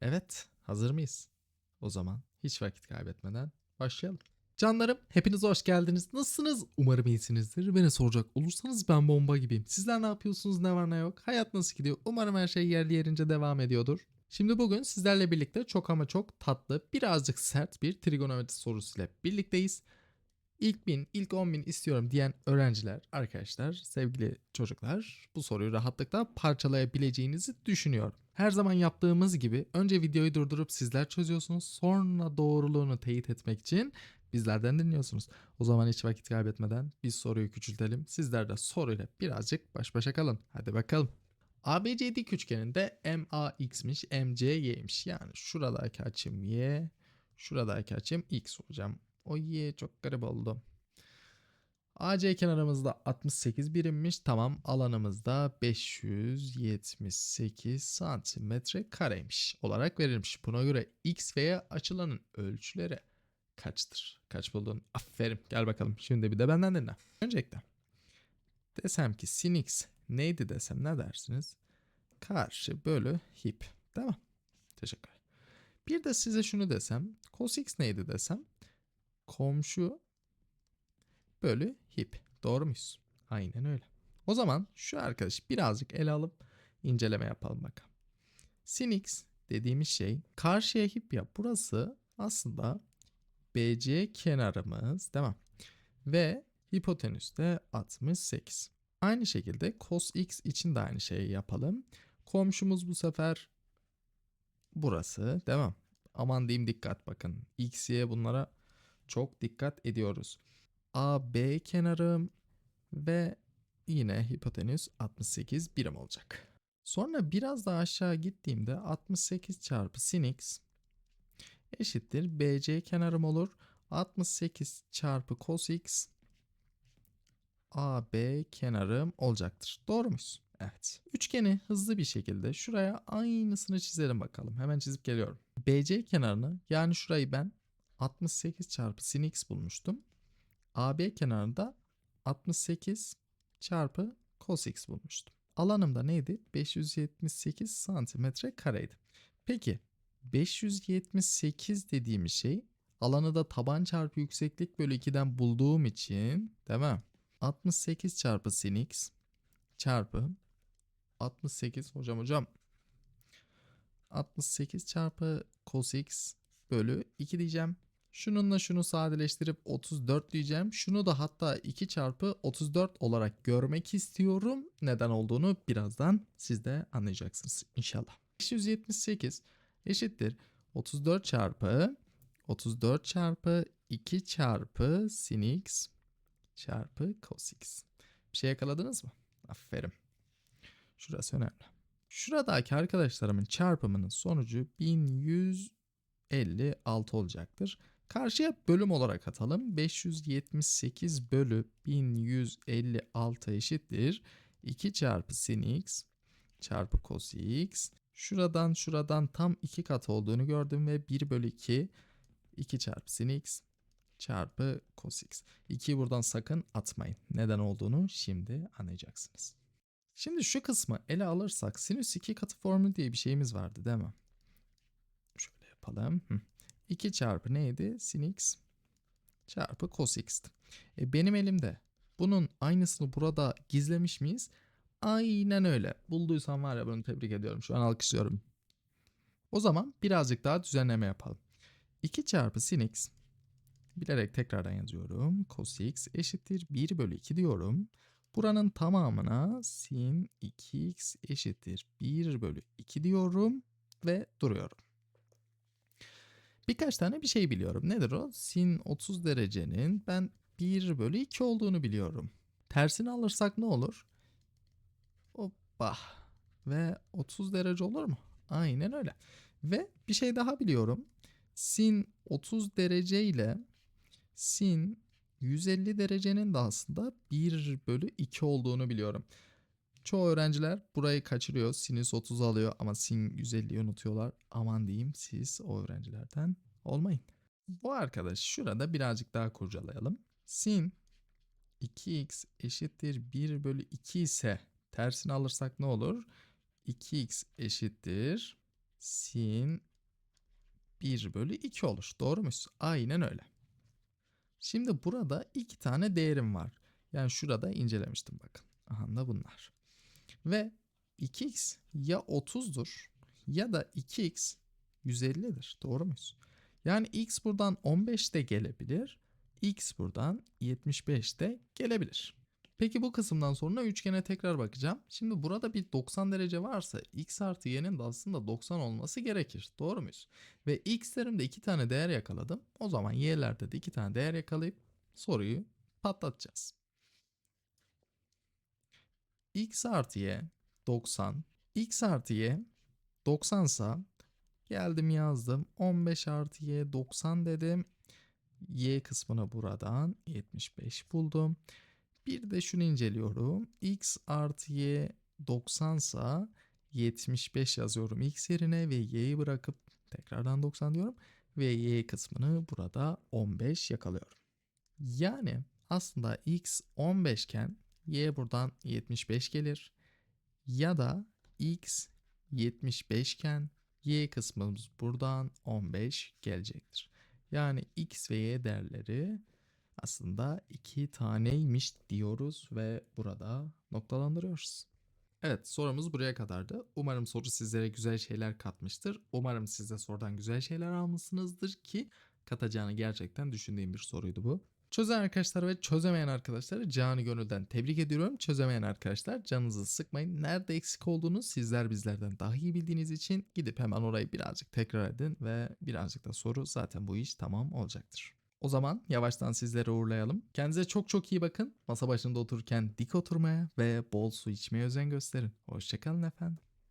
Evet, hazır mıyız? O zaman hiç vakit kaybetmeden başlayalım. Canlarım, hepiniz hoş geldiniz. Nasılsınız? Umarım iyisinizdir. Beni soracak olursanız ben bomba gibiyim. Sizler ne yapıyorsunuz, ne var ne yok? Hayat nasıl gidiyor? Umarım her şey yerli yerince devam ediyordur. Şimdi bugün sizlerle birlikte çok ama çok tatlı, birazcık sert bir trigonometri sorusuyla birlikteyiz. İlk bin, ilk 10 bin istiyorum diyen öğrenciler, arkadaşlar, sevgili çocuklar bu soruyu rahatlıkla parçalayabileceğinizi düşünüyorum. Her zaman yaptığımız gibi önce videoyu durdurup sizler çözüyorsunuz. Sonra doğruluğunu teyit etmek için bizlerden dinliyorsunuz. O zaman hiç vakit kaybetmeden biz soruyu küçültelim. Sizler de soruyla birazcık baş başa kalın. Hadi bakalım. ABC dik üçgeninde MAX'miş, MC Y'ymiş. Yani şuradaki açım Y, şuradaki açım X hocam. O Y çok garip oldu. AC kenarımızda 68 birimmiş. Tamam alanımızda 578 santimetre kareymiş olarak verilmiş. Buna göre X veya açılanın ölçüleri kaçtır? Kaç buldun? Aferin. Gel bakalım. Şimdi bir de benden dinle. Öncelikle desem ki sin X neydi desem ne dersiniz? Karşı bölü hip. Mi? Teşekkür. Bir de size şunu desem cos X neydi desem komşu bölü hip. Doğru muyuz? Aynen öyle. O zaman şu arkadaş birazcık ele alıp inceleme yapalım bakalım. Sin x dediğimiz şey karşıya hip ya. Burası aslında BC kenarımız değil mi? Ve hipotenüs de 68. Aynı şekilde cos x için de aynı şeyi yapalım. Komşumuz bu sefer burası değil mi? Aman diyeyim dikkat bakın. X, bunlara çok dikkat ediyoruz. AB kenarım ve yine hipotenüs 68 birim olacak. Sonra biraz daha aşağı gittiğimde 68 çarpı sin x eşittir BC kenarım olur. 68 çarpı cos x AB kenarım olacaktır. Doğru muyuz? Evet. Üçgeni hızlı bir şekilde şuraya aynısını çizelim bakalım. Hemen çizip geliyorum. BC kenarını yani şurayı ben 68 çarpı sin x bulmuştum. AB kenarında 68 çarpı cos x bulmuştum. Alanım da neydi? 578 santimetre kareydi. Peki 578 dediğimiz şey alanı da taban çarpı yükseklik bölü 2'den bulduğum için mi? 68 çarpı sin x çarpı 68 hocam hocam 68 çarpı cos x bölü 2 diyeceğim. Şununla şunu sadeleştirip 34 diyeceğim. Şunu da hatta 2 çarpı 34 olarak görmek istiyorum. Neden olduğunu birazdan siz de anlayacaksınız inşallah. 578 eşittir 34 çarpı 34 çarpı 2 çarpı sin x çarpı cos x. Bir şey yakaladınız mı? Aferin. Şurası önemli. Şuradaki arkadaşlarımın çarpımının sonucu 1156 olacaktır. Karşıya bölüm olarak atalım. 578 bölü 1156 eşittir. 2 çarpı sin x çarpı cos x. Şuradan şuradan tam 2 kat olduğunu gördüm ve 1 bölü 2 2 çarpı sin x çarpı cos x. 2'yi buradan sakın atmayın. Neden olduğunu şimdi anlayacaksınız. Şimdi şu kısmı ele alırsak sinüs 2 katı formülü diye bir şeyimiz vardı değil mi? Şöyle yapalım. Hı. 2 çarpı neydi? Sin x çarpı cos x'ti. E benim elimde bunun aynısını burada gizlemiş miyiz? Aynen öyle. Bulduysam var ya bunu tebrik ediyorum. Şu an alkışlıyorum. O zaman birazcık daha düzenleme yapalım. 2 çarpı sin x bilerek tekrardan yazıyorum. Cos x eşittir 1 bölü 2 diyorum. Buranın tamamına sin 2x eşittir 1 bölü 2 diyorum ve duruyorum. Birkaç tane bir şey biliyorum. Nedir o? Sin 30 derecenin ben 1 bölü 2 olduğunu biliyorum. Tersini alırsak ne olur? Hoppa. Ve 30 derece olur mu? Aynen öyle. Ve bir şey daha biliyorum. Sin 30 derece ile sin 150 derecenin de aslında 1 bölü 2 olduğunu biliyorum. Çoğu öğrenciler burayı kaçırıyor. Sinüs 30 alıyor ama sin 150'yi unutuyorlar. Aman diyeyim siz o öğrencilerden olmayın. Bu arkadaş şurada birazcık daha kurcalayalım. Sin 2x eşittir 1 bölü 2 ise tersini alırsak ne olur? 2x eşittir sin 1 bölü 2 olur. Doğru muyuz? Aynen öyle. Şimdi burada iki tane değerim var. Yani şurada incelemiştim bakın. Aha da bunlar. Ve 2x ya 30'dur ya da 2x 150'dir. Doğru muyuz? Yani x buradan 15 de gelebilir. x buradan 75 de gelebilir. Peki bu kısımdan sonra üçgene tekrar bakacağım. Şimdi burada bir 90 derece varsa x artı y'nin de aslında 90 olması gerekir. Doğru muyuz? Ve x'lerimde iki tane değer yakaladım. O zaman y'lerde de iki tane değer yakalayıp soruyu patlatacağız. X artı y 90. x artı y 90 sa geldim yazdım. 15 artı y 90 dedim. y kısmını buradan 75 buldum. Bir de şunu inceliyorum. x artı y 90 sa 75 yazıyorum x yerine ve y'yi bırakıp tekrardan 90 diyorum. Ve y kısmını burada 15 yakalıyorum. Yani aslında x 15 iken y buradan 75 gelir. Ya da x 75 iken y kısmımız buradan 15 gelecektir. Yani x ve y değerleri aslında iki taneymiş diyoruz ve burada noktalandırıyoruz. Evet sorumuz buraya kadardı. Umarım soru sizlere güzel şeyler katmıştır. Umarım siz de sorudan güzel şeyler almışsınızdır ki katacağını gerçekten düşündüğüm bir soruydu bu. Çözen arkadaşlar ve çözemeyen arkadaşları canı gönülden tebrik ediyorum. Çözemeyen arkadaşlar canınızı sıkmayın. Nerede eksik olduğunu sizler bizlerden daha iyi bildiğiniz için gidip hemen orayı birazcık tekrar edin ve birazcık da soru zaten bu iş tamam olacaktır. O zaman yavaştan sizlere uğurlayalım. Kendinize çok çok iyi bakın. Masa başında otururken dik oturmaya ve bol su içmeye özen gösterin. Hoşçakalın efendim.